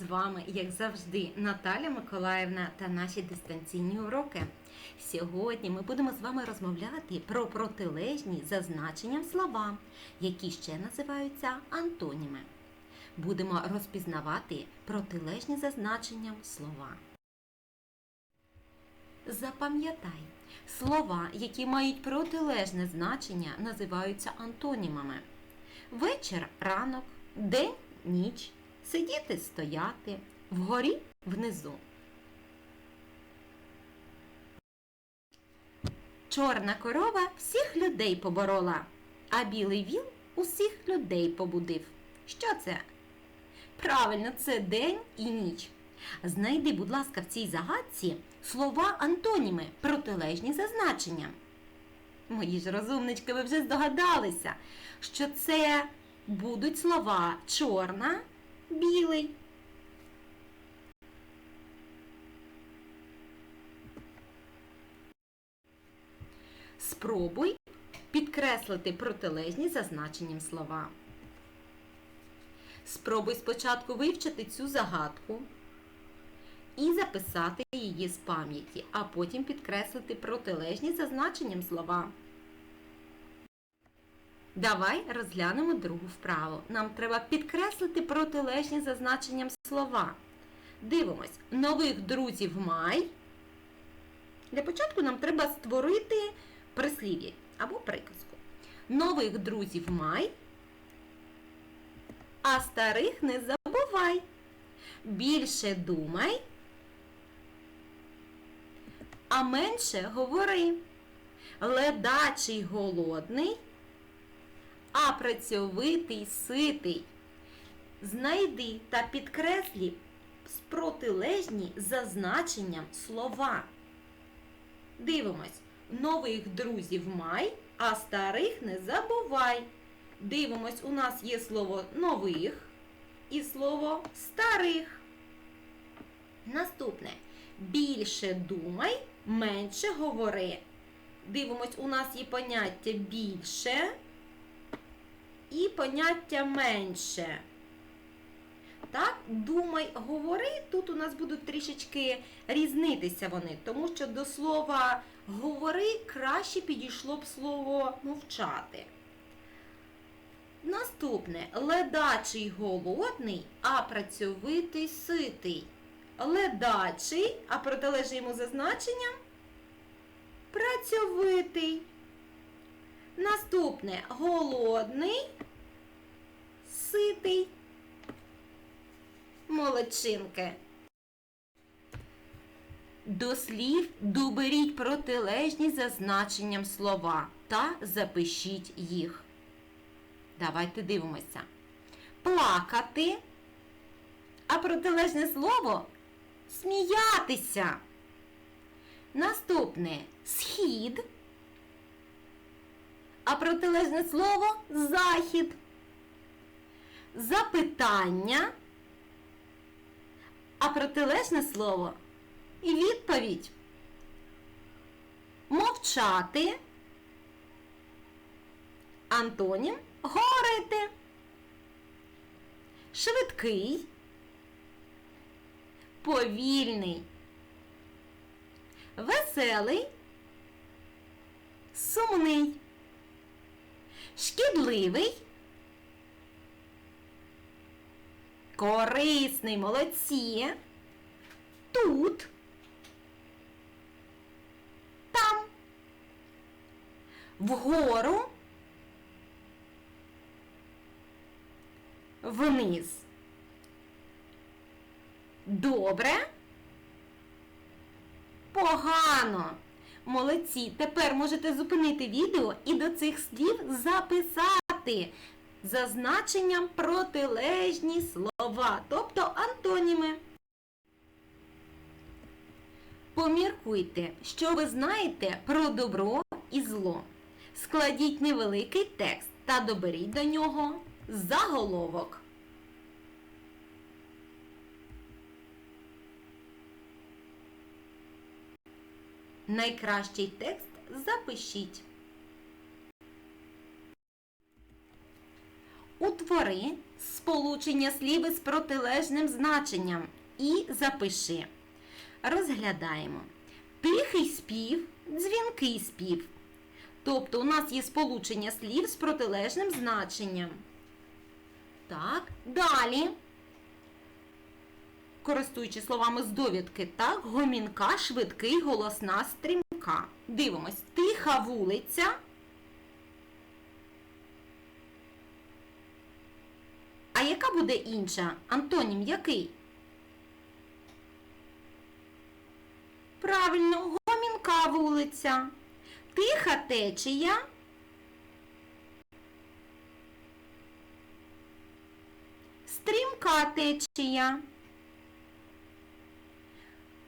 З вами, як завжди, Наталя Миколаївна та наші дистанційні уроки. Сьогодні ми будемо з вами розмовляти про протилежні за значенням слова, які ще називаються антоніми. Будемо розпізнавати протилежні за значенням слова. Запам'ятай, слова, які мають протилежне значення, називаються антонімами. Вечір ранок, день ніч, сидіти стояти, вгорі внизу. Чорна корова всіх людей поборола, а білий віл усіх людей побудив. Що це? Правильно, це день і ніч. Знайди, будь ласка, в цій загадці слова антоніми, протилежні за значенням. Мої ж розумнички, ви вже здогадалися, що це будуть слова чорна, білий. Спробуй підкреслити протилежні за значенням слова. Спробуй спочатку вивчити цю загадку і записати її з пам'яті, а потім підкреслити протилежні за значенням слова. Давай розглянемо другу вправу. Нам треба підкреслити протилежні за значенням слова. Дивимось, нових друзів май. Для початку нам треба створити прислів'я або приказку. Нових друзів май, а старих не забувай. Більше думай, а менше говори. Ледачий голодний, працьовитий ситий. Знайди та підкреслі протилежні за значенням слова. Дивимось. Нових друзів май, а старих не забувай. Дивимось, у нас є слово нових і слово старих. Наступне. Більше думай, менше говори. Дивимось, у нас є поняття більше і поняття менше. Так, думай, говори, тут у нас будуть трішечки різнитися вони, тому що до слова говори краще підійшло б слово мовчати. Наступне ледачий голодний, а працьовитий ситий. Ледачий, а протилежне йому за значенням працьовитий. Наступне голодний, ситий. Молодчинки. До слів доберіть протилежні за значенням слова та запишіть їх. Давайте дивимося. Плакати, а протилежне слово сміятися. Наступне схід, а протилежне слово захід. Запитання, а протилежне слово і відповідь. Мовчати. Антонім говорити. Швидкий. Повільний. Веселий. Сумний. Шкідливий. Корисний молодці. Тут. Там. Вгору. Вниз. Добре. Погано. Молодці. Тепер можете зупинити відео і до цих слів записати за значенням протилежні слова, тобто антоніми. Поміркуйте, що ви знаєте про добро і зло. Складіть невеликий текст та доберіть до нього заголовок. Найкращий текст запишіть. Утвори сполучення слів із протилежним значенням і запиши. Розглядаємо. Тихий спів, дзвінкий спів. Тобто у нас є сполучення слів з протилежним значенням. Так, далі. Користуючись словами з довідки, так, гомінка, швидкий, голосна, стрімка. Дивимось, тиха вулиця. А яка буде інша? Антонім який? Правильно, гомінка вулиця. Тиха течія. Стрімка течія.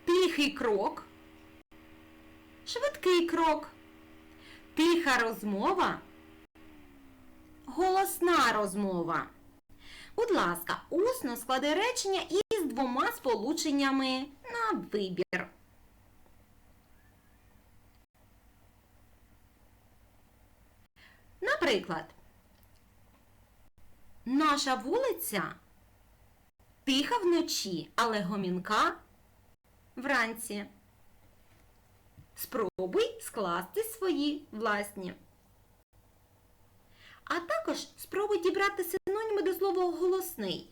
Тихий крок. Швидкий крок. Тиха розмова. Голосна розмова. Будь ласка, усно склади речення із двома сполученнями на вибір. Наприклад, наша вулиця тиха вночі, але гомінка вранці. Спробуй скласти свої власні. А також спробуй дібрати синоніми до слова голосний.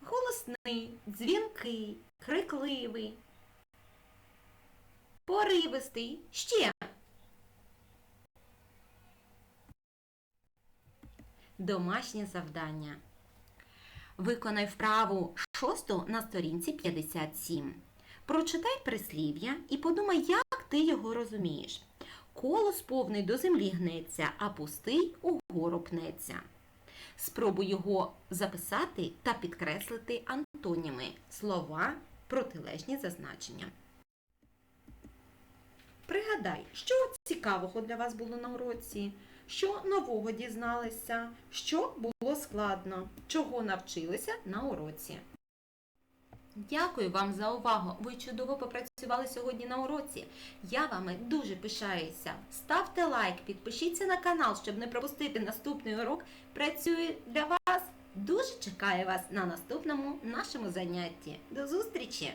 Голосний, дзвінкий, крикливий, поривистий. Ще. Домашнє завдання. Виконай вправу шосту на сторінці 57. Прочитай прислів'я і подумай, як ти його розумієш. Колос повний до землі гнеться, а пустий угору пнеться. Спробуй його записати та підкреслити антоніми слова протилежні за значенням. Пригадай, що цікавого для вас було на уроці, що нового дізналися, що було складно, чого навчилися на уроці. Дякую вам за увагу. Ви чудово попрацювали сьогодні на уроці. Я вами дуже пишаюся. Ставте лайк, підпишіться на канал, щоб не пропустити наступний урок. Працює для вас. Дуже чекаю вас на наступному нашому занятті. До зустрічі!